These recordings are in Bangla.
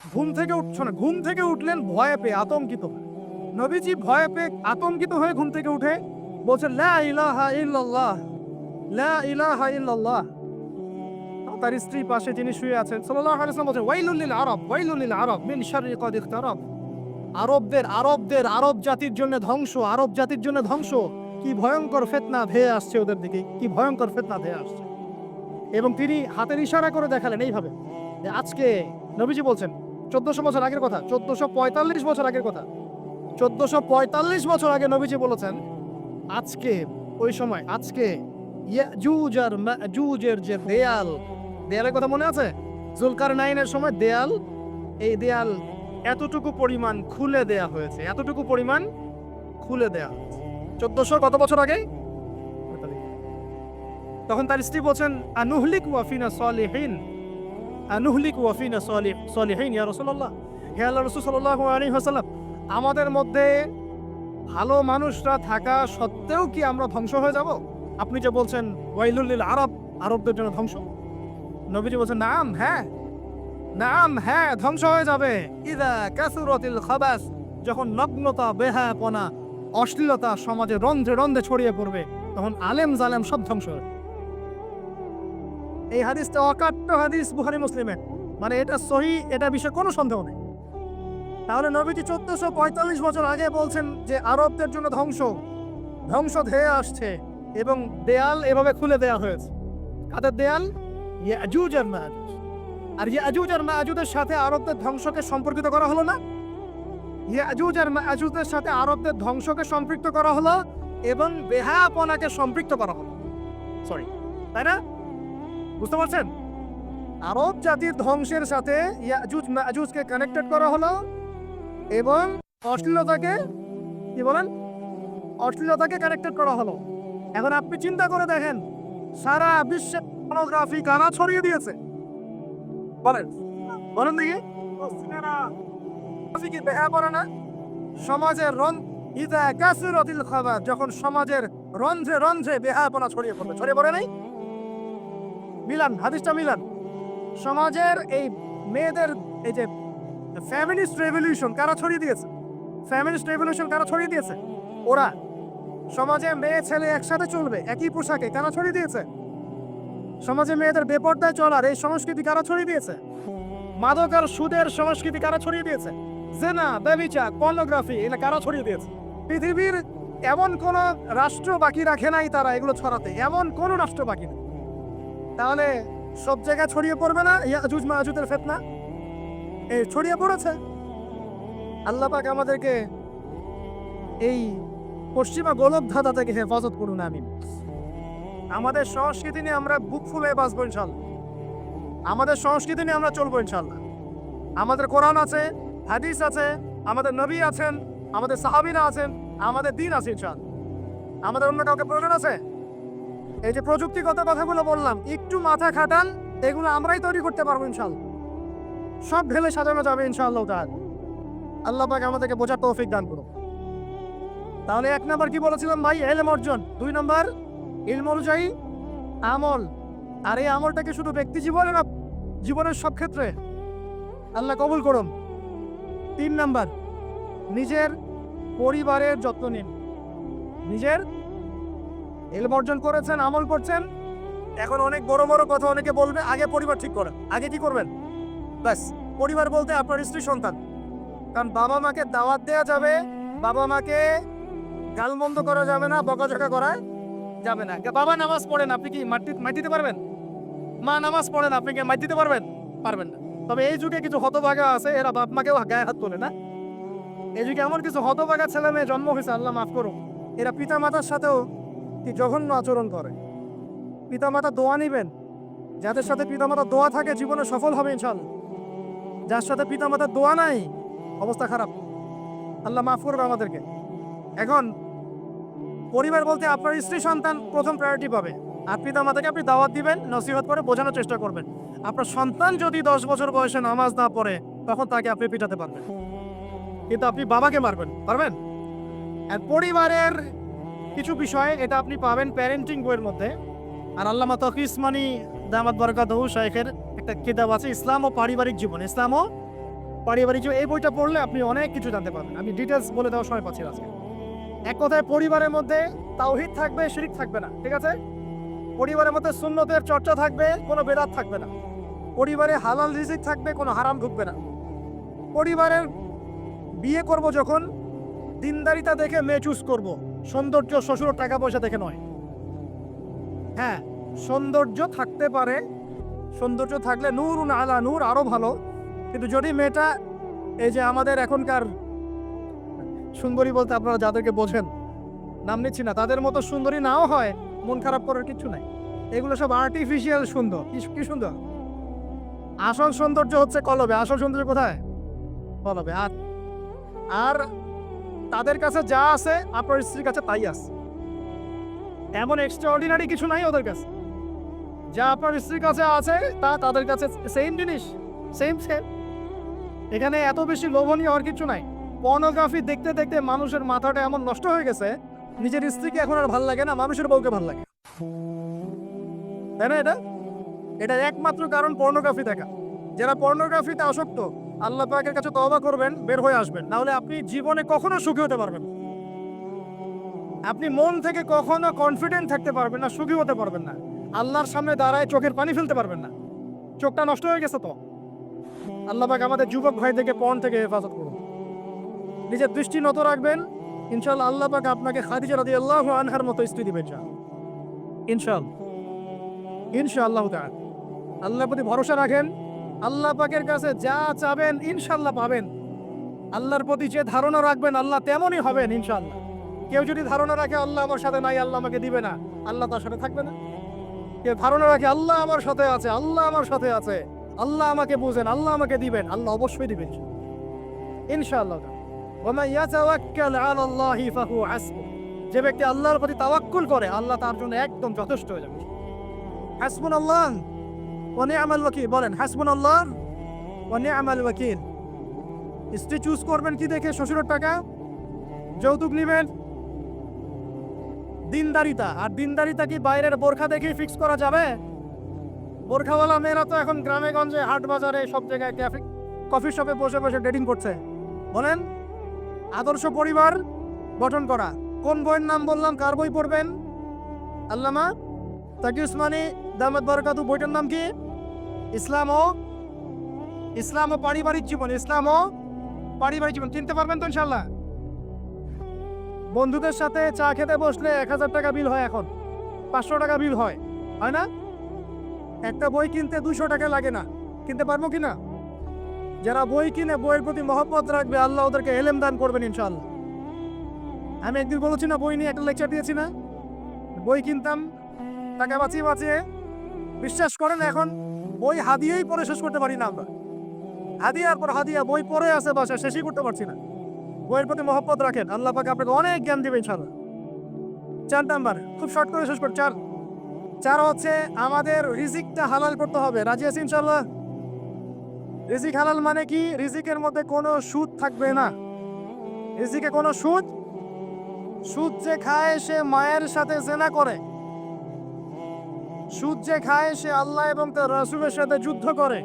ঘুম থেকে উঠছো না? ঘুম থেকে উঠলেন ভয়ে পেয়ে আতঙ্কিত। নবীজি ভয়ে পেয়ে আতঙ্কিত হয়ে ঘুম থেকে উঠে ইল্লাল্লাহ তার পাশে শুয়ে আছেন আরব আরব, মিন আরবদের আরবদের, আরব জাতির জন্য ধ্বংস, আরব জাতির জন্য ধ্বংস। কি ভয়ঙ্কর ফেতনা ধেয়ে আসছে ওদের দিকে, কি ভয়ঙ্কর ফেতনা ধেয়ে আসছে। এবং তিনি হাতের ইশারা করে দেখালেন এইভাবে আজকে নবীজি বলছেন চোদ্দশো বছর আগের কথা, চোদ্দশো পঁয়তাল্লিশ বছর আগের কথা। চোদ্দশো পঁয়তাল্লিশ বছর আগে নবীজি বলেছেন, আজকে, ওই সময়, আজকে ইয়াজুজ আর মাজুজের যে দেয়াল, দেয়ালের কথা মনে আছে? জুলকার নাইনের সময় দেয়াল, এই দেয়াল এতটুকু পরিমাণ খুলে দেয়া হয়েছে, এতটুকু পরিমাণ খুলে দেয়া হয়েছে। চোদ্দশো কত বছর আগে? তখন তার স্ত্রী বলছেন, আনুহলিক ওয়াফিনা সলিহীন। আনুহলিক ওয়াফিনা সলিহ সলিহীন, ইয়া রাসূলুল্লাহ। হে আল্লাহ রাসূল সাল্লাল্লাহু আলাইহি ওয়াসাল্লাম, আমাদের মধ্যে ভালো মানুষরা থাকা সত্ত্বেও কি আমরা ধ্বংস হয়ে যাব? আপনি যে বলছেন, ওয়াইলুল আরব, আরবদের জন্য ধ্বংস। নবীজি বলছেন, নাম হ্যাঁ নাম হ্যাঁ ধ্বংস হয়ে যাবে। ইদা কাসুরাতিল খাবাস, যখন নগ্নতা, বেহায়াপনা, অশ্লীলতা সমাজে রন্ধ্রে রন্ধ্রে ছড়িয়ে পড়বে, তখন আলেম জালেম সব ধ্বংস হবে এই হাদিসটা অকাট্য হাদিস বুহারি মুসলিমে মানে এটা সহি, এটা বিষয়ে কোনো সন্দেহ নেই। তাহলে নবীজি চোদ্দশো পঁয়তাল্লিশ বছর আগে বলছেন যে আরবদের জন্য ধ্বংস। ধ্বংস ধেয়ে আসছে এবং দেয়াল এভাবে খুলে দেয়া হয়েছে। কাদের দেয়াল? ইয়াজুজ আর মাজুজ আর ইয়াজুজ আর মাজুজের সাথে আরবদের ধ্বংসকে সম্পর্কিত করা হলো না। ইয়াজুজ আর মাজুজের সাথে আরবদের ধ্বংসকে সম্পৃক্ত করা হলো এবং বেহাপনাকে সম্পৃক্ত করা হলো। সরি তাই না? বুঝতে পারছেন? আরব জাতির ধ্বংসের সাথে ইয়াজুজ, মাজুজকে কানেক্টেড করা হলো এবং অশ্লীলতাকে, কি বলেন? অশ্লীলতাকে কানেক্টেড করা হলো। এখন আপনি চিন্তা করে দেখেন, সারা বিশ্বে পর্নোগ্রাফি কানা ছড়িয়ে দিয়েছে। বলেন বলেন দেখি। কি দেখা করে না? সমাজের রন ইদা কাসিরাতিল খাবার, যখন সমাজের রন্ধ্রে রন্ধ্রে বেহাপনা ছড়িয়ে পড়বে। ছড়িয়ে পড়ে নাই? মিলান, হাদিসটা মিলান। সমাজের এই মেয়েদের, এই যে ফ্যামিলিস্ট রেভলিউশন কারা ছড়িয়ে দিয়েছে? ফ্যামিলিস্ট রেভলিউশন কারা ছড়িয়ে দিয়েছে? ওরা। সমাজে মেয়ে, ছেলে একসাথে চলবে, একই পোশাকে কারা ছড়িয়ে দিয়েছে? সমাজে মেয়েদের বেপর্দায় চলার এই সংস্কৃতি কারা ছড়িয়ে দিয়েছে? মাদক আর সুদের সংস্কৃতি কারা ছড়িয়ে দিয়েছে? জেনা ব্যবিচার পর্নোগ্রাফি এটা কারা ছড়িয়ে দিয়েছে? পৃথিবীর এমন কোন রাষ্ট্র বাকি রাখে নাই তারা এগুলো ছড়াতে, এমন কোন রাষ্ট্র বাকি নেই। তাহলে সব জায়গায় ছড়িয়ে পড়বে না? ইয়াজুজ মাহুদের ফেতনা? এই ছড়িয়ে পড়েছে? আল্লাহ পাক আমাদেরকে এই পশ্চিমা গোলক ধাঁধা থেকে হেফাজত করুন, আমিন। আমাদের সংস্কৃতি নিয়ে আমরা বুক ফুলে বাঁচবো, ইনশাল্লাহ। আমাদের সংস্কৃতি নিয়ে আমরা চলবো, ইনশাল্লাহ। আমাদের কোরআন আছে, হাদিস আছে, আমাদের নবী আছেন, আমাদের সাহাবিরা আছেন, আমাদের দিন আছে, ইনশাল্লাহ। আমাদের অন্য কাউকে প্রয়োজন আছে? এই যে প্রযুক্তিগত কথাগুলো বললাম, একটু মাথা খাটান, এগুলো আমরাই তৈরি করতে পারব ইনশাল্লাহ। সব ঢেলে সাজানো যাবে ইনশাআল্লাহ তার। আল্লাহ আমাদেরকে বোঝার তৌফিক দান করুন তাহলে এক নাম্বার কি বলেছিলাম ভাই? এলম অর্জন। দুই নাম্বার, ইলম অনুযায়ী আমল। আর এই আমলটাকে শুধু ব্যক্তি জীবনে না, জীবনের সব ক্ষেত্রে আল্লাহ কবুল করুন। তিন নাম্বার, নিজের পরিবারের যত্ন নিন। নিজের এলম অর্জন করেছেন, আমল করছেন। এখন অনেক বড় বড় কথা অনেকে বলবে, আগে পরিবার ঠিক করেন। আগে কি করবেন? ব্যাস, পরিবার বলতে আপনার স্ত্রী, সন্তান। কারণ বাবা মাকে দাওয়াত দেওয়া যাবে, বাবা মাকে গালমন্দ করা যাবে না, বকাঝকা করা যাবে না। বাবা নামাজ পড়েন, আপনি কি মাটি মাটি দিতে পারবেন? মা নামাজ পড়েন, আপনি কি মাটি দিতে পারবেন? পারবেন না। তবে এই যুগে কিছু হতভাগা আছে, এরা বাপ মাকেও গায়ে হাত তোলে না। এই যুগে এমন কিছু হতভাগা ছেলে মেয়ে জন্ম হয়েছে, আল্লাহ মাফ করুন এরা পিতা মাতার সাথেও কি জঘন্য আচরণ করে। পিতা মাতা দোয়া নিবেন, যাদের সাথে পিতা মাতা দোয়া থাকে জীবনে সফল হবে ইনশাল্লাহ যার সাথে পিতা মাতার দোয়া নাই, অবস্থা খারাপ। আল্লাহ মাফ করবে আমাদেরকে। এখন, পরিবার বলতে আপনার স্ত্রী, সন্তান প্রথম প্রায়োরিটি পাবে। আর পিতা মাতাকে আপনি দাওয়াত দিবেন, নসিহত করে বোঝানোর চেষ্টা করবেন। আপনার সন্তান যদি দশ বছর বয়সে নামাজ না পড়ে, তখন তাকে আপনি পিটাতে পারবেন। কিন্তু আপনি বাবাকে মারবেন, পারবেন? আর পরিবারের কিছু বিষয় এটা আপনি পাবেন প্যারেন্টিং বইয়ের মধ্যে। আর আল্লামা তকি ইসমানি দামাত বরকাত শাইখের একটা কিতাব আছে, ইসলাম ও পারিবারিক জীবন। ইসলাম ও পারিবারিক জীবন। এই বইটা পড়লে আপনি অনেক কিছু জানতে পারবেন। আমি ডিটেলস বলে দেওয়ার সময় পাচ্ছি আজকে। এক কথায় পরিবারের মধ্যে তাওহিদ থাকবে, শিরিক থাকবে না, ঠিক আছে? পরিবারের মধ্যে সুন্নতের চর্চা থাকবে, কোনো বেদাত থাকবে না। পরিবারে হালাল রিজিক থাকবে, কোনো হারাম ঢুকবে না। পরিবারের বিয়ে করব যখন, দিনদারিতা দেখে মেয়ে চুজ করব। সৌন্দর্য শ্বশুর টাকা পয়সা দেখে নয়। হ্যাঁ সৌন্দর্য থাকতে পারে, সৌন্দর্য থাকলে নূর আলা নূর আরও ভালো। কিন্তু যদি মেয়েটা, এই যে আমাদের এখনকার সুন্দরী বলতে আপনারা যাদেরকে বোঝেন, নাম নিচ্ছি না, তাদের মতো সুন্দরী নাও হয়, মন খারাপ করার কিছু নাই। এগুলো সব আর্টিফিশিয়াল সুন্দর। কি কি সুন্দর? আসল সৌন্দর্য হচ্ছে কলবে। আসল সৌন্দর্য কোথায়? কলবে। আর আর তাদের কাছে যা আছে, আপনার স্ত্রীর কাছে তাই আছে। এমন এক্সট্রা অর্ডিনারি কিছু নাই ওদের কাছে। যা আপনার স্ত্রীর কাছে আছে, তা তাদের কাছে সেম জিনিস সেম সেম এখানে এত বেশি লোভনীয় আর কিছু নাই। পর্নোগ্রাফি দেখতে দেখতে মানুষের মাথাটা এমন নষ্ট হয়ে গেছে, নিজের স্ত্রীকে এখন আর ভালো লাগে না, মানুষের বউকে ভালো লাগে। তাই না এটা? এটা একমাত্র কারণ পর্নোগ্রাফি দেখা। যারা পর্নোগ্রাফিতে আসক্ত আল্লাহ পাকের কাছে তওবা করবেন, বের হয়ে আসবেন। না হলে আপনি জীবনে কখনো সুখী হতে পারবেন আপনি মন থেকে কখনো কনফিডেন্ট থাকতে পারবেন না, সুখী হতে পারবেন না। আল্লাহর সামনে দাঁড়ায় চোখের পানি ফেলতে পারবেন না। চোখটা নষ্ট হয়ে গেছে তো। আল্লাহ পাক আমাদের যুবক ভাই থেকে পণ থেকে হেফাজত করুন। নিজের দৃষ্টি নত রাখবেন। ইনশাল্লাহ আল্লাহ পাক আপনাকে খাদিজা রাদি আল্লাহ আনহার মতো স্ত্রী দিবেন যা ইনশাল্লাহ ইনশাআল্লাহ তাআলা। আল্লাহর প্রতি ভরসা রাখেন। আল্লাহ পাকের কাছে যা চাবেন ইনশাল্লাহ পাবেন। আল্লাহর প্রতি যে ধারণা রাখবেন, আল্লাহ তেমনই হবেন ইনশাল্লাহ। কেউ যদি ধারণা রাখে, আল্লাহ আমার সাথে নাই, আল্লাহ আমাকে দিবে না, আল্লাহ তার সাথে থাকবে না। কেউ ধারণা রাখে, আল্লাহ আমার সাথে আছে, আল্লাহ আমার সাথে আছে, আল্লাহ আমাকে বুঝেন, আল্লাহ আমাকে দিবেন, আল্লাহ অবশ্যই দিবেন ইনশাআল্লাহ আল্লাহি যে ব্যক্তি আল্লাহর প্রতি তাওয়াক্কুল করে, আল্লাহ তার জন্য একদম যথেষ্ট হয়ে যাবে। হাসবুনাল্লাহ। ওয়া নি'মাল ওয়াকিল, বলেন, হাসবুনাল্লাহ, ওয়া নি'মাল ওয়াকিল। স্ত্রী চুজ করবেন কি দেখে শ্বশুরের টাকা? যৌতুক নেবেন। দিনদারিতা, আর দিনদারিতা কি বাইরের বোরখা দেখে ফিক্স করা যাবে? বোরখাওয়ালা মেয়েরা তো এখন গ্রামে, গঞ্জে, হাট বাজারে, সব জায়গায় ক্যাফে কফি শপে বসে বসে ডেটিং করছে। বলেন, আদর্শ পরিবার গঠন করা। কোন বইয়ের নাম বললাম? কার বই পড়বেন? আল্লামা তাকি উসমানী দামদ বরকাতু বইটার নাম কি? ইসলাম ও ইসলাম ও পারিবারিক জীবন, ইসলাম ও পারিবারিক জীবন। চিনতে পারবেন তো ইনশাল্লাহ বন্ধুদের সাথে চা খেতে বসলে এক হাজার টাকা বিল হয় এখন। পাঁচশো টাকা বিল হয় হয় না? একটা বই কিনতে দুশো টাকা লাগে না। কিনতে পারব কি না? যারা বই কিনে বইয়ের প্রতি মহব্বত রাখবে, আল্লাহ ওদেরকে এলেম দান করবেন ইনশাল্লাহ আমি একদিন বলেছি না, বই নিয়ে একটা লেকচার দিয়েছি না? বই কিনতাম, টাকা বাঁচিয়ে বাঁচিয়ে বিশ্বাস করেন এখন, বই হাদিয়েই পরে শেষ করতে পারি না আমরা। হাদিয়ার পর হাদিয়া, বই পড়ে আছে বাসা শেষই করতে পারছি না। বইয়ের প্রতি মহব্বত রাখেন, আল্লাহ পাকে আপনাকে অনেক জ্ঞান দেবে ইনশাল্লাহ চার নাম্বার, খুব শর্ট করে শেষ কর, চার। চার হচ্ছে, আমাদের রিজিকটা হালাল করতে হবে। রাজি আছি ইনশাল্লাহ রিজিক হালাল মানে কি? রিজিকের মধ্যে কোনো সুদ থাকবে না। রিজিকে কোনো সুদ? সুদ যে খায়, সে মায়ের সাথে জেনা করে। সুদ যে খায়, সে আল্লাহ এবং তার রসুলের সাথে যুদ্ধ করে।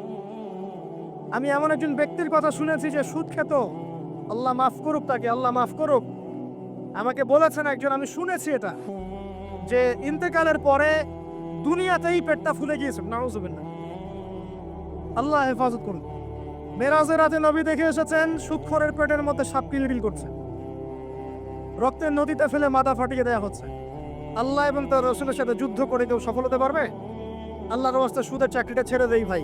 আমি এমন একজন ব্যক্তির কথা শুনেছি যে সুদ খেত। আল্লাহ মাফ করুক তাকে, আল্লাহ মাফ করুক। আমাকে বলেছেন একজন, আমি শুনেছি এটা, যে ইন্তেকালের পরে দুনিয়াতেই পেটটা ফুলে গিয়েছে। নাউজুবিল্লাহ আল্লাহ হেফাজত করুন। মেরাজের রাতে নবী দেখে এসেছেন সুৎখরের পেটের মধ্যে সাপ কিলবিল করছে। রক্তের নদীতে ফেলে মাথা ফাটিয়ে দেওয়া হচ্ছে। আল্লাহ এবং তার রসুলের সাথে যুদ্ধ করে কেউ সফল হতে পারবে? আল্লাহর অবস্থা সুদের চাকরিটা ছেড়ে দেই ভাই।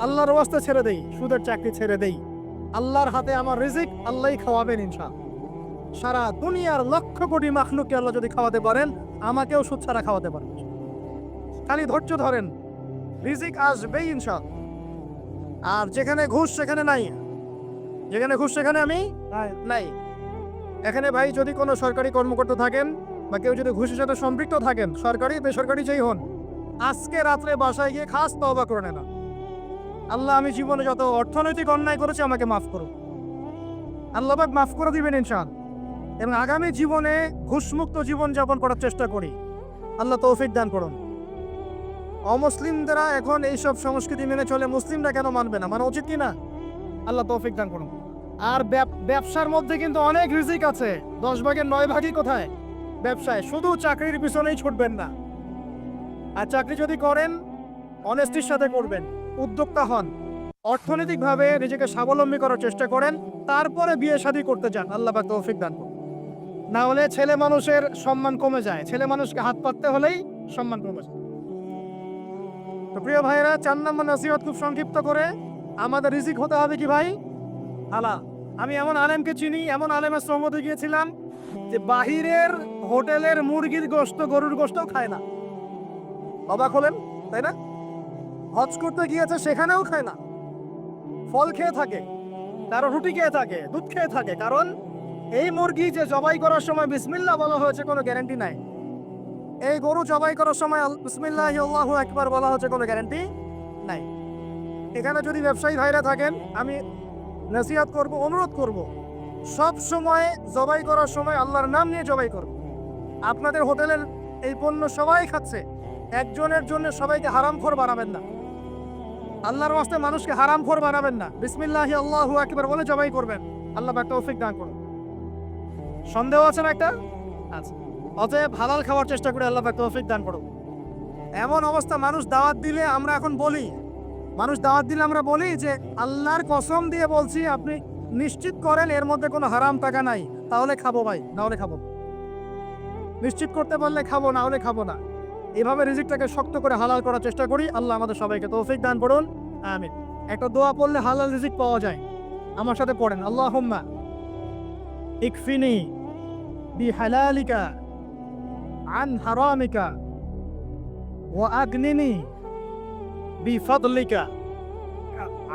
আল্লাহর অবস্থা ছেড়ে দেই সুদের চাকরি ছেড়ে দেই। আল্লাহর হাতে আমার রিজিক আল্লাহই খাওয়াবেন ইনশা সারা দুনিয়ার লক্ষ কোটি মাখলুককে আল্লাহ যদি খাওয়াতে পারেন আমাকেও সুদ ছাড়া খাওয়াতে পারেন খালি ধৈর্য ধরেন রিজিক আসবেই ইনশা আর যেখানে ঘুষ সেখানে নাই। যেখানে ঘুষ সেখানে আমি নাই। এখানে ভাই যদি কোনো সরকারি কর্মকর্তা থাকেন বা কেউ যদি ঘুষের সাথে সম্পৃক্ত থাকেন, সরকারি, বেসরকারি যেই হন, আজকে রাত্রে বাসায় গিয়ে খাস তওবা করে নেন। আল্লাহ, আমি জীবনে যত অর্থনৈতিক অন্যায় করেছি, আমাকে মাফ করুন। আল্লাহ পাক মাফ করে দিবেন ইনশান এবং আগামী জীবনে ঘুষমুক্ত জীবন যাপন করার চেষ্টা করি। আল্লাহ তৌফিক দান করুন। অমুসলিমরা এখন এইসব সংস্কৃতি মেনে চলে, মুসলিমরা কেন মানবে না? মানা উচিত কি না আল্লাহ তৌফিক দান করুন। আর ব্যব- ব্যবসার মধ্যে কিন্তু অনেক রিজিক আছে। দশ ভাগের নয় ভাগই কোথায়? ব্যবসায়, শুধু চাকরির পিছনেই ছুটবেন না। আর চাকরি যদি করেন অনেস্টির সাথে করবেন, উদ্যোক্তা হন। অর্থনৈতিকভাবে নিজেকে স্বাবলম্বী করার চেষ্টা করেন, তারপরে বিয়ে শাদী করতে যান। আল্লাহ পাক তৌফিক দান না হলে ছেলে মানুষের সম্মান কমে যায়। ছেলে মানুষকে হাত পাততে হলেই সম্মান কমে যায়। তো প্রিয় ভাইরা চার নম্বর নসিহত খুব সংক্ষিপ্ত করে, আমাদের রিজিক হতে হবে কি ভাই? হালা আমি এমন আলেমকে চিনি, এমন আলেমের সহমতে গিয়েছিলাম যে বাহিরের হোটেলের মুরগির গোস্ত গরুর গোস্তও খায় না। অবাক হলেন, তাই না? হজ করতে গিয়েছে, সেখানেও খায় না। ফল খেয়ে থাকে কারও রুটি খেয়ে থাকে, দুধ খেয়ে থাকে, কারণ এই মুরগি যে জবাই করার সময় বিসমিল্লাহ বলা হয়েছে কোনো গ্যারান্টি নাই। এই গরু জবাই করার সময় বিসমিল্লাহ একবার বলা হচ্ছে কোনো গ্যারান্টি নাই। এখানে যদি ব্যবসায়ী ভাইরা থাকেন, আমি নসিহাত করব, অনুরোধ করব, সব সময় জবাই করার সময় আল্লাহর নাম নিয়ে জবাই করব। আপনাদের হোটেলের এই পণ্য সবাই খাচ্ছে। একজনের জন্য সবাইকে হারামখোর বানাবেন না। আল্লাহর ওয়াস্তে মানুষকে হারামখোর বানাবেন না। বিসমিল্লাহ আল্লাহ একবার বলে জবাই করবেন। আল্লাহ পাক তৌফিক দান করুন। সন্দেহ আছে না একটা? আচ্ছা অতএব হালাল খাওয়ার চেষ্টা করে আল্লাহ পাক তৌফিক দান করুন। এমন অবস্থা মানুষ দাওয়াত দিলে আমরা এখন বলি। মানুষ দাওয়াত দিলে আমরা বলি যে, আল্লাহর কসম দিয়ে বলছি, আপনি নিশ্চিত করেন এর মধ্যে কোনো হারাম টাকা নাই। তাহলে খাব ভাই না হলে খাব। নিশ্চিত করতে পারলে খাব, না হলে খাব না। এভাবে রিজিকটাকে শক্ত করে হালাল করার চেষ্টা করি। আল্লাহ আমাদের সবাইকে তৌফিক দান করুন। আমিন। একটা দোয়া পড়লে হালাল রিজিক পাওয়া যায়। আমার সাথে পড়েন। আল্লাহ হুম্মা ইকফিনি বি হালালিকা আন হারামিকা, ওয়া আগনিনি বি ফাদলিকা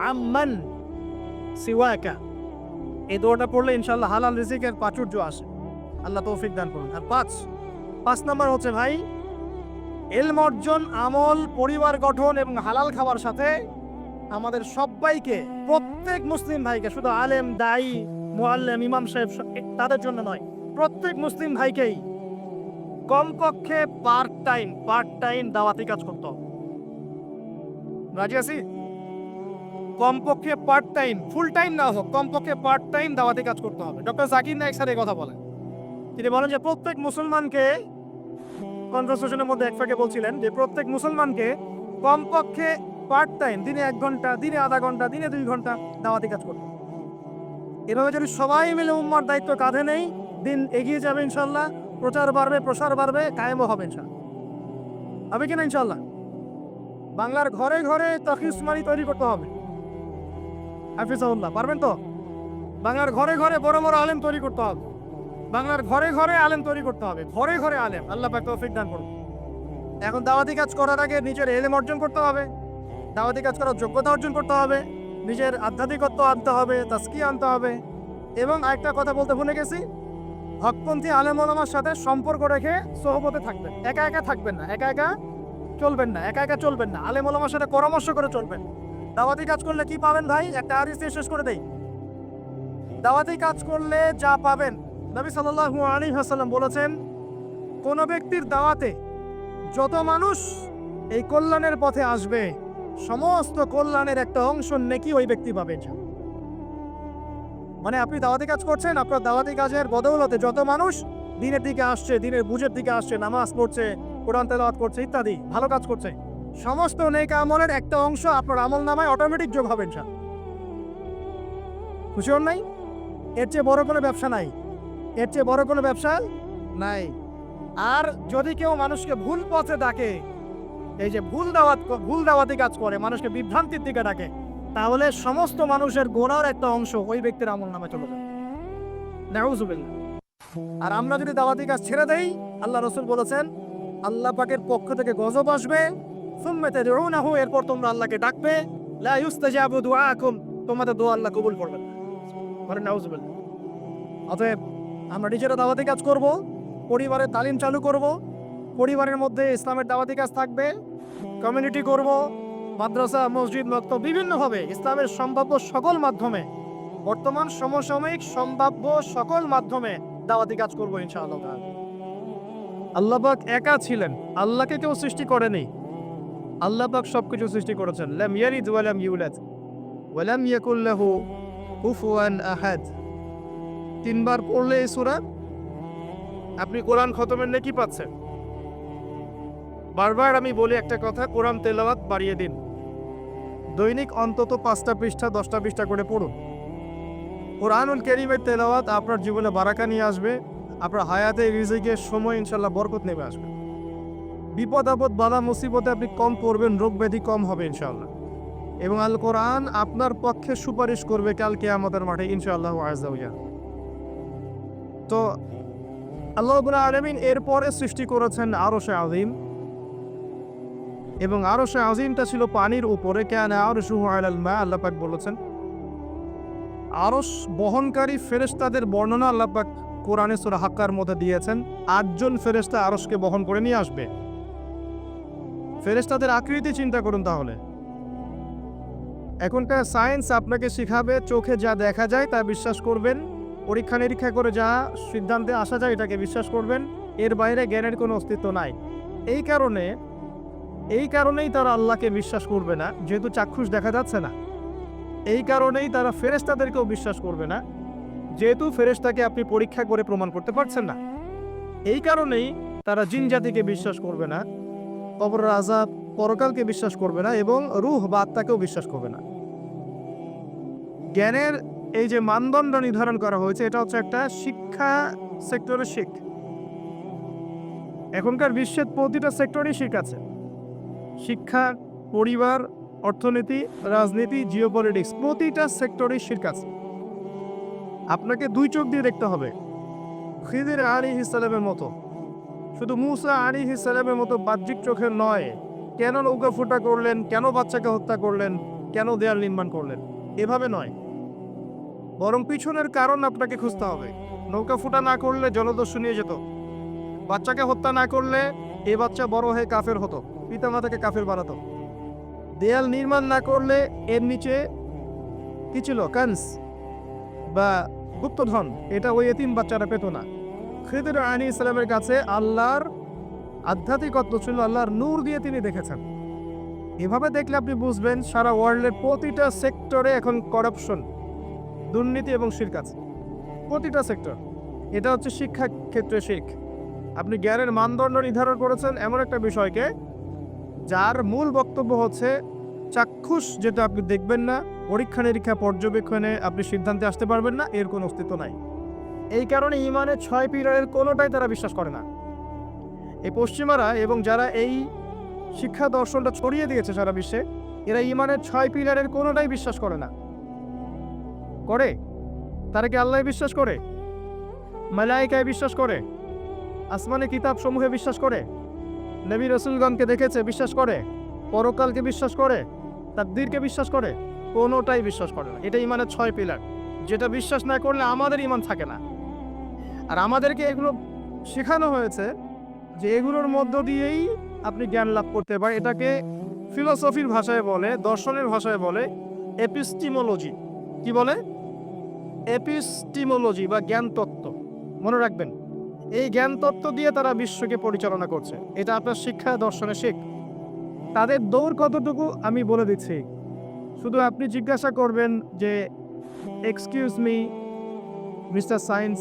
আম্মান সিওয়াকা। এই দোয়াটা পড়লে ইনশাল্লাহ হালাল রিজিকের প্রাচুর্য আসে। আল্লাহ তৌফিক দান করুন। আর পাঁচ পাঁচ নাম্বার হচ্ছে ভাই, এলম অর্জন, আমল, পরিবার গঠন এবং হালাল খাওয়ার সাথে আমাদের সবাইকে, প্রত্যেক মুসলিম ভাইকে, শুধু আলেম, দায়ী মোয়াল্লেম ইমাম সাহেব, তাদের জন্য নয়, প্রত্যেক মুসলিম ভাইকেই কমপক্ষে পার্ট টাইম পার্ট টাইম দাওয়াতি কাজ করতে রাজি আছি? কমপক্ষে পার্ট টাইম ফুল টাইম না হোক, কমপক্ষে পার্ট টাইম দাওয়াতি কাজ করতে হবে। ডক্টর জাকির নায়ক স্যার এই কথা বলেন। তিনি বলেন যে প্রত্যেক মুসলমানকে কনভারসেশনের মধ্যে এক ফাঁকে বলছিলেন যে প্রত্যেক মুসলমানকে কমপক্ষে পার্ট টাইম দিনে এক ঘণ্টা, দিনে আধা ঘণ্টা, দিনে দুই ঘণ্টা দাওয়াতি কাজ করতে এভাবে যদি সবাই মিলে উম্মার দায়িত্ব কাঁধে নেই, দিন এগিয়ে যাবে ইনশাল্লাহ প্রচার বাড়বে, প্রসার বাড়বে, কায়েমও হবে ইনশাল্লাহ হবে কিনা ইনশাল্লাহ বাংলার ঘরে ঘরে তখিসমানি তৈরি করতে হবে। হাফিজাউল্লাহ, পারবেন তো? বাংলার ঘরে ঘরে বড় বড় আলেম তৈরি করতে হবে। বাংলার ঘরে ঘরে আলেম তৈরি করতে হবে। ঘরে ঘরে আলেম। আল্লাহ পাক তৌফিক দান করুন। এখন দাওয়াতি কাজ করার আগে নিজের এলেম অর্জন করতে হবে। দাওয়াতি কাজ করার যোগ্যতা অর্জন করতে হবে। নিজের আধ্যাত্মিকত্ব আনতে হবে তাস্কি আনতে হবে। এবং আরেকটা কথা বলতে ভুলে গেছি। হকপন্থী আলেম ওলামার সাথে সম্পর্ক রেখে সহবতে থাকবেন। একা একা থাকবেন না, একা একা চলবেন না, একা একা চলবেন না। আলেম ওলামার সাথে পরামর্শ করে চলবেন। দাওয়াতি কাজ করলে কি পাবেন ভাই? একটা দিয়ে শেষ করে দেই। দাওয়াতি কাজ করলে যা পাবেন নবী সাল্লাল্লাহু আলাইহি ওয়াসাল্লাম বলেছেন, কোন ব্যক্তির দাওয়াতে যত মানুষ এই কল্যাণের পথে আসবে, সমস্ত কল্যাণের একটা অংশ নেকি ওই ব্যক্তি পাবে মানে আপনি দাওয়াতি কাজ করছেন, আপনার দাওয়াতি কাজের বদৌলতে যত মানুষ দিনের দিকে আসছে, দিনের বুঝের দিকে আসছে, নামাজ পড়ছে, কোরআন তেলাওয়াত করছে, ইত্যাদি, ভালো কাজ করছে, সমস্ত নেক আমলের একটা অংশ আপনার আমল নামায় অটোমেটিক যোগ হবে ইনশাআল্লাহ। খুশি হন নাই? এর চেয়ে বড় কোনো ব্যবসা নাই। এর চেয়ে বড় কোনো ব্যবসা নাই। আর যদি কেউ মানুষকে ভুল পথে ডাকে, এই যে ভুল দাওয়াত ভুল দাওয়াতি কাজ করে, মানুষকে বিভ্রান্তির দিকে ডাকে, তাহলে সমস্ত মানুষের গোনার একটা অংশ ওই ব্যক্তির আমল নামে চলে যাবে আর আমরা যদি দাওয়াতি কাজ ছেড়ে দেই, আল্লাহ রসুল বলেছেন, আল্লাহ পাকের পক্ষ থেকে গজব আসবে সুম্মেতে রুনাহু এরপর তোমরা আল্লাহকে ডাকবে, লা তোমাদের দোয়া আল্লাহ কবুল করবেন। নাউজুবিল্লাহ। অতএব আমরা নিজেরা দাওয়াতি কাজ করব, পরিবারে তালিম চালু করব, পরিবারের মধ্যে ইসলামের দাওয়াতি কাজ থাকবে কমিউনিটি করব, মাদ্রাসা, মসজিদ মক্ত বিভিন্নভাবে ইসলামের সম্ভাব্য সকল মাধ্যমে, বর্তমান সমসাময়িক সম্ভাব্য সকল মাধ্যমে দাওয়াতি কাজ করব ইনশাআল্লাহ। তাআলা। আল্লাহ পাক একা ছিলেন, আল্লাহকে কেউ সৃষ্টি করেনি। আল্লাহ পাক সবকিছু সৃষ্টি করেছেন। লাম ইয়ালিদ ওয়া লাম ইউলাদ ওয়ালাম ইয়াকুল্লাহু কুফুয়ান আহাদ। তিনবার পড়লে এই সূরা? আপনি কোরআন খতমের নেকি পাচ্ছেন। বারবার আমি বলি একটা কথা, কোরআন তেলাওয়াত বাড়িয়ে দিন। দৈনিক অন্তত পাঁচটা পৃষ্ঠা, দশটা পৃষ্ঠা করে পড়ুন। কোরআনুল কেরিমের তেলাওয়াত আপনার জীবনে বারাকা নিয়ে আসবে, আপনার হায়াতে, রিজিকে, সময় ইনশাল্লাহ বরকত নেমে আসবে। বিপদ, আপদ, বাধা, মুসিবতে আপনি কম পড়বেন, রোগ ব্যাধি কম হবে ইনশাল্লাহ। এবং আল কোরআন আপনার পক্ষে সুপারিশ করবে কালকে আমাদের মাঠে, ইনশাআল্লাহ আজাউয়া তো আল্লাহ আলমিন এরপরে সৃষ্টি করেছেন আরও সে আজিম এবং আরও সে আজিমটা ছিল পানির উপরে, কেন আরও আল্লাহ পাক বলেছেন। আরস বহনকারী ফেরেশতাদের বর্ণনা আল্লাহ পাক কোরআনে সুরা হাক্কার মধ্যে দিয়েছেন, আটজন ফেরেশতা আরসকে বহন করে নিয়ে আসবে। ফেরেশতাদের আকৃতি চিন্তা করুন তাহলে। এখনকার সায়েন্স আপনাকে শিখাবে, চোখে যা দেখা যায় তা বিশ্বাস করবেন পরীক্ষা নিরীক্ষা করে যা সিদ্ধান্তে আসা যায় এটাকে বিশ্বাস করবেন, এর বাইরে জ্ঞানের কোনো অস্তিত্ব নাই। এই কারণে, এই কারণেই তারা আল্লাহকে বিশ্বাস করবে না, যেহেতু চাক্ষুষ দেখা যাচ্ছে না। এই কারণেই তারা ফেরেশতাদেরকেও বিশ্বাস করবে না, যেহেতু ফেরেশতাকে আপনি পরীক্ষা করে প্রমাণ করতে পারছেন না। এই কারণেই তারা জিন জাতিকে বিশ্বাস করবে না কবর আজাব পরকালকে বিশ্বাস করবে না এবং রুহ বা আত্মাকেও বিশ্বাস করবে না। জ্ঞানের এই যে মানদণ্ড নির্ধারণ করা হয়েছে, এটা হচ্ছে একটা শিক্ষা সেক্টরের শিখ। এখনকার বিশ্বের প্রতিটা সেক্টরেই শিখ আছে। শিক্ষা, পরিবার, অর্থনীতি, রাজনীতি, জিওপলিটিক্স, প্রতিটা সেক্টরেই শিখ আছে। আপনাকে দুই চোখ দিয়ে দেখতে হবে, খিদির আলী ইসালামের মতো। শুধু মুসা আলী ইসালামের মতো বাহ্যিক চোখের নয়, কেন নৌকা ফুটা করলেন, কেন বাচ্চাকে হত্যা করলেন, কেন দেয়াল নির্মাণ করলেন, এভাবে নয়। বরং পিছনের কারণ আপনাকে খুঁজতে হবে। নৌকা ফুটা না করলে জলদস্যু নিয়ে যেত। বাচ্চাকে হত্যা না করলে এ বাচ্চা বড় হয়ে কাফের হতো পিতামাতাকে কাফের বানাতো। দেয়াল নির্মাণ না করলে এর নিচে কি ছিল? কান্স বা গুপ্তধন। এটা ওই এতিম বাচ্চারা পেত না। খিদির আলী ইসলামের কাছে আল্লাহর আধ্যাত্মিকত্ব ছিল, আল্লাহর নূর দিয়ে তিনি দেখেছেন। এভাবে দেখলে আপনি বুঝবেন সারা ওয়ার্ল্ডের প্রতিটা সেক্টরে এখন করাপশন দুর্নীতি এবং শির কাজ। প্রতিটা সেক্টর। এটা হচ্ছে শিক্ষা ক্ষেত্রে শিখ। আপনি জ্ঞানের মানদণ্ড নির্ধারণ করেছেন এমন একটা বিষয়কে যার মূল বক্তব্য হচ্ছে, চাক্ষুষ যেটা আপনি দেখবেন না, পরীক্ষা নিরীক্ষা পর্যবেক্ষণে আপনি সিদ্ধান্তে আসতে পারবেন না, এর কোনো অস্তিত্ব নাই। এই কারণে ইমানের ছয় পিলারের কোনোটাই তারা বিশ্বাস করে না। এই পশ্চিমারা এবং যারা এই শিক্ষা দর্শনটা ছড়িয়ে দিয়েছে সারা বিশ্বে, এরা ইমানের ছয় পিলারের কোনোটাই বিশ্বাস করে না। করে? তারা কি আল্লাহ বিশ্বাস করে? মালাইকায় বিশ্বাস করে? আসমানে কিতাব সমূহে বিশ্বাস করে? নবী রসুলগণকে দেখেছে, বিশ্বাস করে? পরকালকে বিশ্বাস করে? তাকদীরকে বিশ্বাস করে? কোনোটাই বিশ্বাস করে না। এটা ইমানের ছয় পিলার। যেটা বিশ্বাস না করলে আমাদের ইমান থাকে না। আর আমাদেরকে এগুলো শেখানো হয়েছে যে এগুলোর মধ্য দিয়েই আপনি জ্ঞান লাভ করতে পারেন। এটাকে ফিলোসফির ভাষায় বলে, দর্শনের ভাষায় বলে, এপিস্টিমোলজি। কি বলে? এপিস্টিমোলজি বা জ্ঞান তত্ত্ব। মনে রাখবেন, এই জ্ঞান তত্ত্ব দিয়ে তারা বিশ্বকে পরিচালনা করছে। এটা আপনার শিক্ষা, দর্শনে শিখ। তাদের দৌড় কতটুকু আমি বলে দিচ্ছি। শুধু আপনি জিজ্ঞাসা করবেন যে excuse me mister science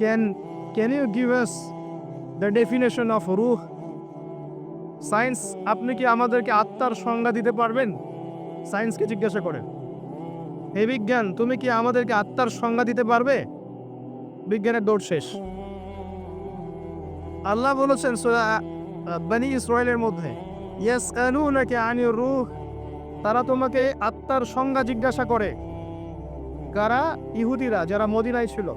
can can you give us the definition of রুহ সায়েন্স আপনি কি আমাদেরকে আত্মার সংজ্ঞা দিতে পারবেন? সায়েন্সকে জিজ্ঞাসা করেন। হে বিজ্ঞান, তুমি কি আমাদেরকে আত্মার সংজ্ঞা দিতে পারবে? বিজ্ঞানের দৌড় শেষ। আল্লাহ বলেছেন বানি ইসরায়েলের মধ্যে ইয়াস নাকি আনি রুহ, তারা তোমাকে আত্মার সংজ্ঞা জিজ্ঞাসা করে। কারা? ইহুদিরা, যারা মদিনায় ছিল।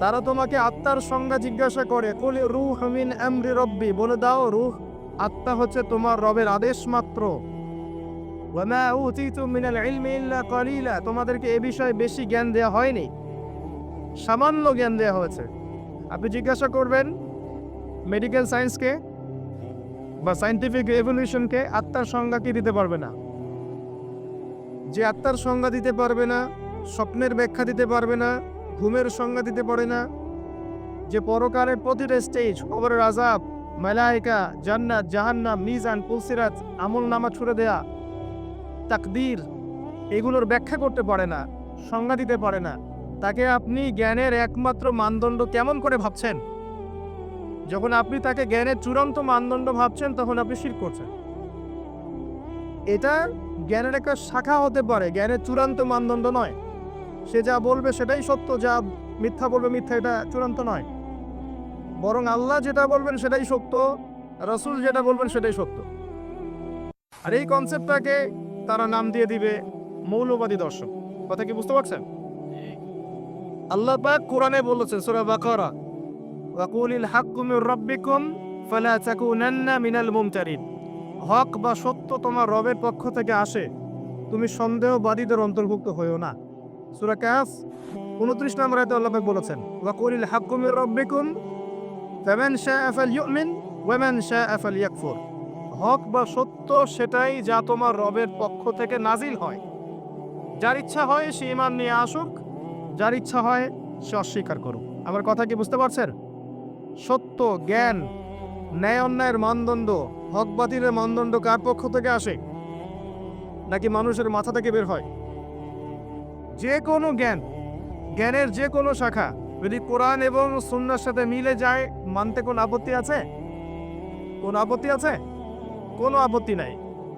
তারা তোমাকে আত্মার সংজ্ঞা জিজ্ঞাসা করে, কুল রুহ মিন আমরি রব্বি বলে দাও, রুহ আত্মা হচ্ছে তোমার রবের আদেশ মাত্র। ওয়ামা উতিতু মিনাল ইলমি ইল্লা তোমাদেরকে এ বিষয়ে বেশি জ্ঞান দেওয়া হয়নি। সামান্য জ্ঞান দেওয়া হয়েছে। আপনি জিজ্ঞাসা করবেন মেডিকেল সায়েন্সকে বা সায়েন্টিফিক এভলিউশনকে আত্মার সংজ্ঞা কি দিতে পারবে না? যে আত্মার সংজ্ঞা দিতে পারবে না, স্বপ্নের ব্যাখ্যা দিতে পারবে না, ঘুমের সংজ্ঞা দিতে পারে না, যে পরকালের প্রতিটা স্টেজ খবরের আজাব মেলায়িকা, জান্নাত, জাহান্নাম, মিজান, পুলসিরাত আমল নামা ছুড়ে দেয়া তাকদীর। এগুলোর ব্যাখ্যা করতে পারে না, সংজ্ঞা দিতে পারে না। তাকে আপনি জ্ঞানের একমাত্র মানদণ্ড কেমন করে ভাবছেন? যখন আপনি তাকে জ্ঞানের চূড়ান্ত মানদণ্ড ভাবছেন, তখন আপনি শির করছেন। এটা জ্ঞানের একটা শাখা হতে পারে, জ্ঞানের চূড়ান্ত মানদণ্ড নয়। সে যা বলবে সেটাই সত্য, যা মিথ্যা বলবে মিথ্যা, এটা চূড়ান্ত নয়। বরং আল্লাহ যেটা বলবেন সেটাই সত্য, রসুল যেটা বলবেন সেটাই সত্য। আর এই কনসেপ্টটাকে তারা নাম দিয়ে দিবে মৌলবাদী দর্শন কথা কি বুঝতে পারছেন? আল্লাহ পাক কোরআনে বলেছেন, সূরা বাকারা, ওয়াকুলিল হাক্কু মির রাব্বিকুম ফালা তাকুনান্না মিনাল মুমতারিন। হক বা সত্য তোমার রবের পক্ষ থেকে আসে, তুমি সন্দেহবাদীদের অন্তর্ভুক্ত হইও না। সূরা কাফ 29 নম্বর আয়াতে আল্লাহ পাক বলেছেন, ওয়াকুলিল হাক্কু মির রাব্বিকুম ফামান শাআ ফালইউমিন ওয়ামান শাআ ফালইয়াকফুর। হক বা সত্য সেটাই যা তোমার রবের পক্ষ থেকে নাজিল হয়। যার ইচ্ছা হয় সে ইমান নিয়ে আসুক, যার ইচ্ছা হয় সে অস্বীকার করুক। আমার কথা কি বুঝতে পারছেন? সত্য, জ্ঞান, ন্যায় অন্যায়ের মানদণ্ড, হক বাতিলের মানদণ্ড কার পক্ষ থেকে আসে? নাকি মানুষের মাথা থেকে বের হয়? যে কোনো জ্ঞান, জ্ঞানের যে কোনো শাখা, যদি কোরআন এবং সুন্নার সাথে মিলে যায়, মানতে কোনো আপত্তি আছে? কোনো আপত্তি আছে? কোনো আপত্তি নাই।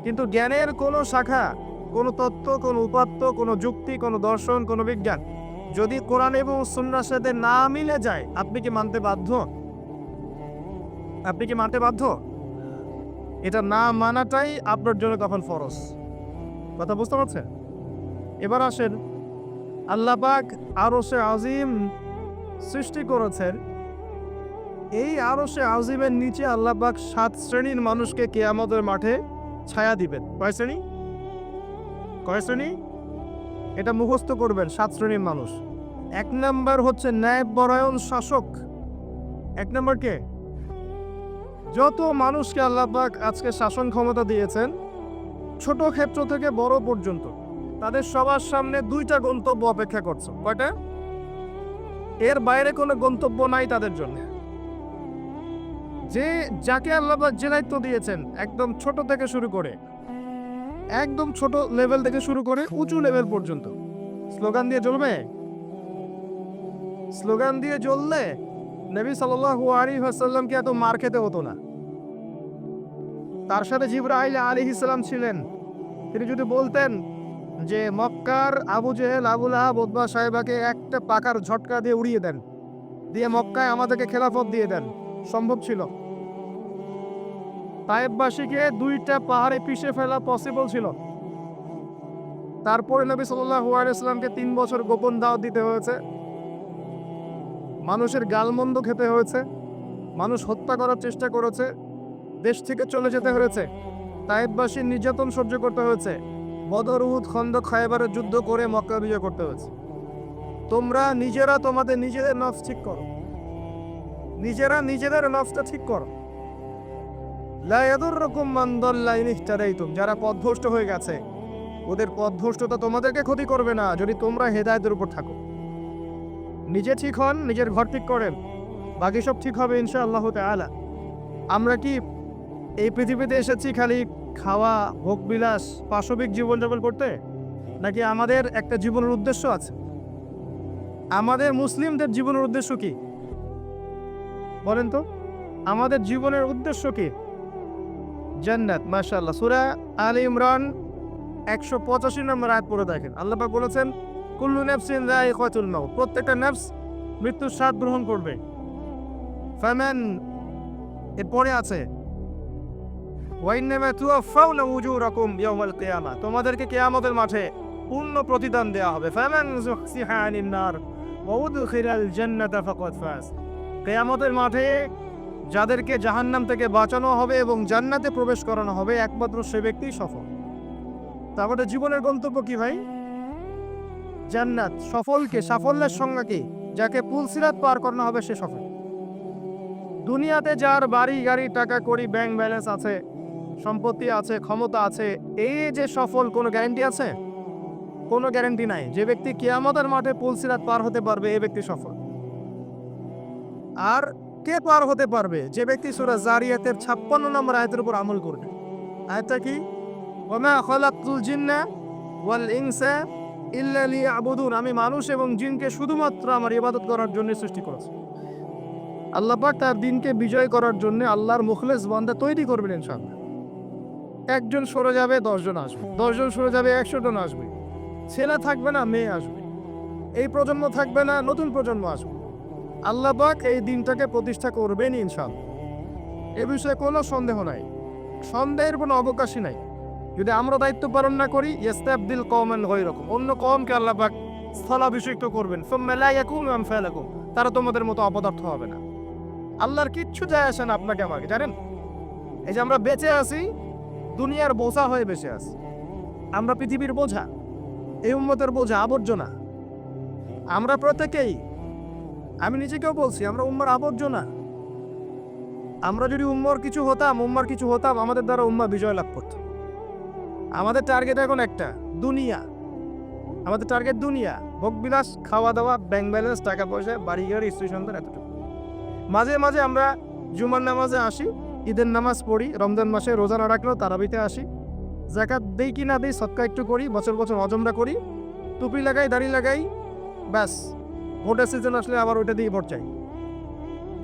কিন্তু জ্ঞানের কোনো শাখা, কোনো তত্ত্ব, কোনো উপাত্ত, কোনো যুক্তি, কোনো দর্শন, কোনো বিজ্ঞান, যদি কোরআন এবং সুন্নার সাথে না মিলে যায়, আপনি কি মানতে বাধ্য? আপনি কি মানতে বাধ্য? এটা না মানাটাই আপনার জন্য তখন ফরজ। কথা বুঝতে পারছেন? এবার আসেন, আল্লাহ পাক আরও সে আজিম সৃষ্টি করেছেন এই আরও সে আজিমের নিচে আল্লাহবাক সাত শ্রেণির মানুষকে কেয়ামতের মাঠে ছায়া দিবেন। কয় শ্রেণি? কয় শ্রেণি? এটা মুখস্থ করবেন, সাত শ্রেণির মানুষ। এক নাম্বার হচ্ছে ন্যায়পরায়ণ শাসক। এক নাম্বার কে? যত মানুষকে আল্লাহবাক আজকে শাসন ক্ষমতা দিয়েছেন, ছোট ক্ষেত্র থেকে বড় পর্যন্ত, তাদের সবার সামনে দুইটা গন্তব্য অপেক্ষা করছে। কয়টা? এর বাইরে কোনো গন্তব্য নাই তাদের জন্য। যে যাকে যে দায়িত্ব দিয়েছেন, একদম ছোট থেকে শুরু করে, একদম ছোট লেভেল থেকে শুরু করে উঁচু লেভেল পর্যন্ত। স্লোগান দিয়ে জ্বলবে? স্লোগান দিয়ে জ্বললে নবী আলাইহি ওয়াসাল্লামকে এত মার খেতে হতো না। তার সাথে জিব্রাইল আলাইহিস সালাম ছিলেন। তিনি যদি বলতেন যে, মক্কার আবু জেহেল আবুল আহাব সাহেবাকে একটা পাকার ঝটকা দিয়ে উড়িয়ে দেন, দিয়ে মক্কায় আমাদেরকে খেলাফত দিয়ে দেন, সম্ভব ছিল। তায়েববাসীকে দুইটা পাহাড়ে পিষে ফেলা পসিবল ছিল। তারপরে নবী আলাইহি তিন বছর গোপন দাওয়াত দিতে হয়েছে। মানুষের গালমন্দ খেতে হয়েছে। মানুষ হত্যা করার চেষ্টা করেছে। দেশ থেকে চলে যেতে হয়েছে। তায়েববাসীর নির্যাতন সহ্য করতে হয়েছে। বদর, উহুদ খায়বারের যুদ্ধ করে মক্কা বিজয় করতে হয়েছে। তোমরা নিজেরা তোমাদের নিজেদের নফস ঠিক করো। নিজেরা নিজেদের নফসটা ঠিক করো। যারা পথভ্রষ্ট হয়ে গেছে, ওদের পথভ্রষ্টতা তোমাদেরকে ক্ষতি করবে না যদি তোমরা হেদায়তের উপর থাকো। নিজে ঠিক হন, নিজের ঘর ঠিক করেন, বাকি সব ঠিক হবে ইনশাআল্লাহ তাআলা। আমরা কি এই পৃথিবীতে এসেছি খালি খাওয়া, ভোগ বিলাস, পাশবিক জীবনযাপন করতে? নাকি আমাদের একটা জীবনের উদ্দেশ্য আছে? আমাদের মুসলিমদের জীবনের উদ্দেশ্য কি? বলেন তো, আমাদের জীবনের উদ্দেশ্য কি? জান্নাত, মাশাআল্লাহ। সূরা আলী ইমরান একশো পঁচাশি নম্বর আয়াত পড়ে দেখেন। আল্লাহ পাক বলেছেন, কুল্লু নাফসিন যায়িকাতুল মাউত। প্রত্যেকটা নফস মৃত্যুর স্বাদ গ্রহণ করবে। ফামান, এরপরে আছে তোমাদেরকে কিয়ামতের মাঠে পূর্ণ প্রতিদান দেওয়া হবে। কিয়ামতের মাঠে যাদেরকে জাহান্নাম থেকে বাঁচানো হবে এবং জান্নাতে প্রবেশ করানো হবে, একমাত্র সে ব্যক্তিই সফল। তারপরে জীবনের গন্তব্য কি ভাই? জান্নাত। সফলকে সাফল্যের সংজ্ঞা কি? যাকে পুলসিরাত পার করানো হবে, সে সফল। দুনিয়াতে যার বাড়ি, গাড়ি, টাকা করি ব্যাংক ব্যালেন্স আছে, সম্পত্তি আছে, ক্ষমতা আছে এই যে সফল কোনো গ্যারেন্টি আছে? কোনো গ্যারেন্টি নাই। যে ব্যক্তি কেয়ামতের মাঠে পুলসিরাত পার হতে পারবে এই ব্যক্তি সফল। আর কে পার হতে পারবে? যে ব্যক্তি সুরা জারিয়াতের ছাপ্পান্ন নম্বর আয়াতের উপর আমল করবে। আয়াতটা কি? ওমা খলাকুল জিন্না ওয়াল ইনসা লিয়াবুদুন। আমি মানুষ এবং জিনকে শুধুমাত্র আমার ইবাদত করার জন্য সৃষ্টি করেছি। আল্লাহ পাক তার দিনকে বিজয় করার জন্য আল্লাহর মুখলেস বান্দা তৈরি করবেন ইনশাআল্লাহ। একজন সরে যাবে, দশজন আসবে। দশজন সরে যাবে একশো জন আসবে। ছেলে থাকবে না, মেয়ে আসবে। এই প্রজন্ম থাকবে না, নতুন প্রজন্ম আসবে। আল্লাহ পাক এই দিনটাকে প্রতিষ্ঠা করবেন ইনশাআল্লাহ। এ বিষয়ে কোনো সন্দেহ নাই। সন্দেহের কোনো অবকাশই নাই। যদি আমরা দায়িত্ব পালন না করি, ইস্তাবদিল কওমান গায়রাকুম। অন্য কমকে আল্লাহ পাক স্থলাভিষিক্ত করবেন। তারা তোমাদের মতো অপদার্থ হবে না। আল্লাহর কিচ্ছু যায় আসে না আপনাকে আমাকে, জানেন? এই যে আমরা বেঁচে আছি, দুনিয়ার বোঝা হয়ে বেঁচে আছি। আমরা পৃথিবীর বোঝা, এই উম্মতের বোঝা আবর্জনা। আমরা প্রত্যেকেই আমি নিজেকেও বলছি, আমরা উম্মার আবর্জনা। আমরা যদি উম্মর কিছু হতাম, উম্মার কিছু হতাম, আমাদের দ্বারা উম্মা বিজয় লাভ করত। আমাদের টার্গেট এখন একটা, দুনিয়া। আমাদের টার্গেট দুনিয়া। ভোগবিলাস খাওয়া দাওয়া ব্যাংক ব্যালেন্স টাকা পয়সা, বাড়ি গাড়ি স্ত্রী সন্তান, এতটুকু। মাঝে মাঝে আমরা জুমার নামাজে আসি, ঈদের নামাজ পড়ি, রমজান মাসে রোজা না রাখলেও তারাবিতে আসি। জাকাত দেই কি না দেই সৎকা একটু করি, বছর বছর হজমরা করি। টুপি লাগাই, দাড়ি লাগাই, ব্যাস। ভোটের সিজন আসলে আবার ওইটা দিয়ে ভোট চাই।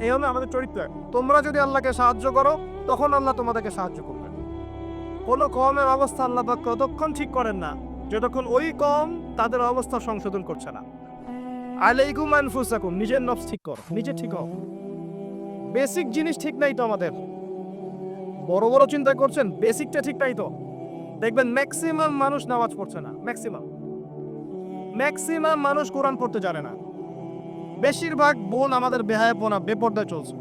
এই হলো আমাদের চরিত্র। তোমরা যদি আল্লাহকে সাহায্য করো, তখন আল্লাহ তোমাদেরকে সাহায্য করবে কোনো কমের অবস্থা আল্লাহ পাক ততক্ষণ ঠিক করেন না, যতক্ষণ ওই কম তাদের অবস্থা সংশোধন করছে না। আলাইকুম আনফুসাকুম, নিজের নফস ঠিক কর, নিজে ঠিক হও। বেসিক জিনিস ঠিক নাই তো আমাদের। বড় বড় চিন্তা করছেন, বেসিকটা ঠিক নাই তো। দেখবেন ম্যাক্সিমাম মানুষ নামাজ পড়ছে না, ম্যাক্সিমাম। ম্যাক্সিমাম মানুষ কোরআন পড়তে জানে না। বেশিরভাগ বোন আমাদের বেহায়াপনা, বেপর্দায় চলছে।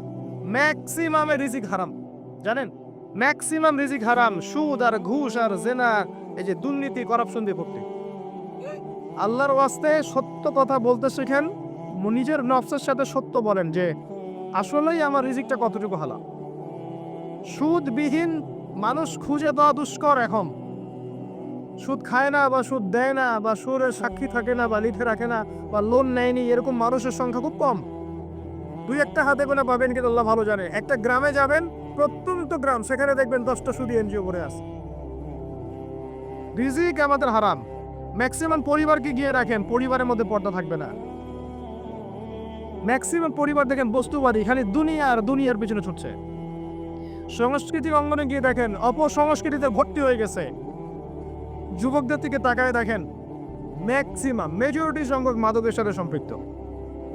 ম্যাক্সিমামে রিজিক হারাম। জানেন? ম্যাক্সিমাম রিজিক হারাম। সুদ আর ঘুষ আর জেনা, এই যে দুর্নীতি করাপশন দিয়ে ভর্তি। আল্লাহর ওয়াস্তে সত্য কথা বলতে শেখেন নিজের নফসের সাথে সত্য বলেন যে, আসলেই আমার রিজিকটা কতটুকু হালা সুদবিহীন মানুষ খুঁজে দেওয়া দুষ্কর এখন। সুদ খায় না বা সুদ দেয় না বা সুরের সাক্ষী থাকে না বা লিখে রাখে না বা লোন নেয়নি, এরকম মানুষের সংখ্যা খুব কম। দুই একটা হাতে গোনা পাবেন কিন্তু আল্লাহ ভালো জানে। একটা গ্রামে যাবেন, প্রত্যন্ত গ্রাম, সেখানে দেখবেন দশটা সুদি এনজিও করে আছে। রিজিক আমাদের হারাম। ম্যাক্সিমাম পরিবারকে গিয়ে রাখেন, পরিবারের মধ্যে পর্দা থাকবে না। ম্যাক্সিমাম পরিবার দেখেন বস্তুবাদী, খালি দুনিয়া আর দুনিয়ার পিছনে ছুটছে। সংস্কৃতির অঙ্গনে গিয়ে দেখেন, অপসংস্কৃতিতে ভর্তি হয়ে গেছে। যুবকদের দিকে তাকায় দেখেন ম্যাক্সিমাম মেজরিটি সংখ্যক মাদকের সাথে সম্পৃক্ত।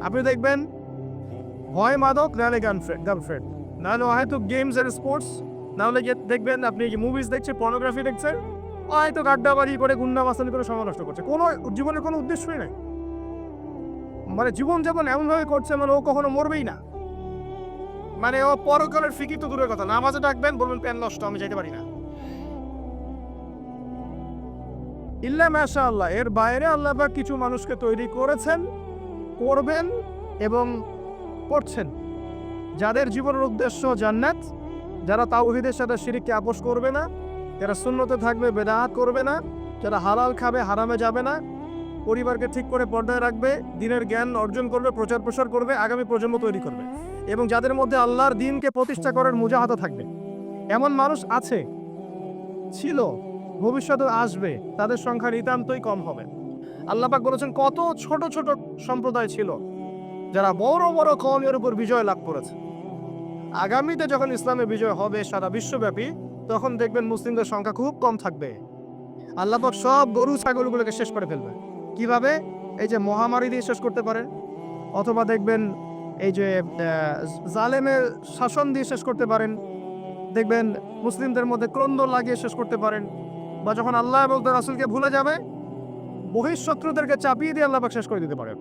আপনি দেখবেন, হয় মাদক নাহলে গার্লফ্রেন্ড গার্লফ্রেন্ড নাহলে হয়তো গেমস অ্যান্ড স্পোর্টস নাহলে গিয়ে দেখবেন আপনি মুভিজ দেখছেন পর্নোগ্রাফি দেখছেন, হয়তো গাড্ডাবাড়ি করে গুন্ডা মাসানি করে সময় নষ্ট করছে। কোনো জীবনের কোনো উদ্দেশ্যই নাই। মানে জীবন যেমন এমনভাবে করছে মানে ও কখনো মরবেই না। মানে ও পরকালের ফিকির তো দূরের কথা। নামাজে ডাকবেন, বলবেন, প্যান নষ্ট, আমি যাইতে পারি না। ইল্লা মাশা আল্লাহ এর বাইরে আল্লাহ পাক কিছু মানুষকে তৈরি করেছেন, করবেন এবং করছেন। যাদের জীবনের উদ্দেশ্য জান্নাত, যারা তাওহিদের সাথে শিরিককে আপোষ করবে না, যারা শূন্যতে থাকবে বেদাহাত করবে না, যারা হালাল খাবে, হারামে যাবে না, পরিবারকে ঠিক করে পর্দায় রাখবে, দিনের জ্ঞান অর্জন করবে, প্রচার প্রসার করবে, আগামী প্রজন্ম তৈরি করবে এবং যাদের মধ্যে আল্লাহর দিনকে প্রতিষ্ঠা করার মুজাহাদা থাকবে। এমন মানুষ আছে, ছিল ভবিষ্যতে আসবে, তাদের সংখ্যা নিতান্তই কম হবে। আল্লাহ পাক বলেছেন, কত ছোট ছোট সম্প্রদায় ছিল, যারা বড় বড় কমের উপর বিজয় লাভ করেছে। আগামীতে যখন ইসলামের বিজয় হবে সারা বিশ্বব্যাপী, তখন দেখবেন মুসলিমদের সংখ্যা খুব কম থাকবে। আল্লাহ পাক সব গরু, ছাগলগুলোকে শেষ করে ফেলবে। কীভাবে? এই যে মহামারী দিয়ে শেষ করতে পারে। অথবা দেখবেন এই যে জালেমের শাসন দিয়ে শেষ করতে পারেন। দেখবেন মুসলিমদের মধ্যে ক্রন্দ লাগিয়ে শেষ করতে পারেন। বা যখন আল্লাহ এবং তার রাসুলকে ভুলে যাবে, বহিঃশত্রুদেরকে চাপিয়ে দিয়ে আল্লাহ শেষ করে দিতে পারেন।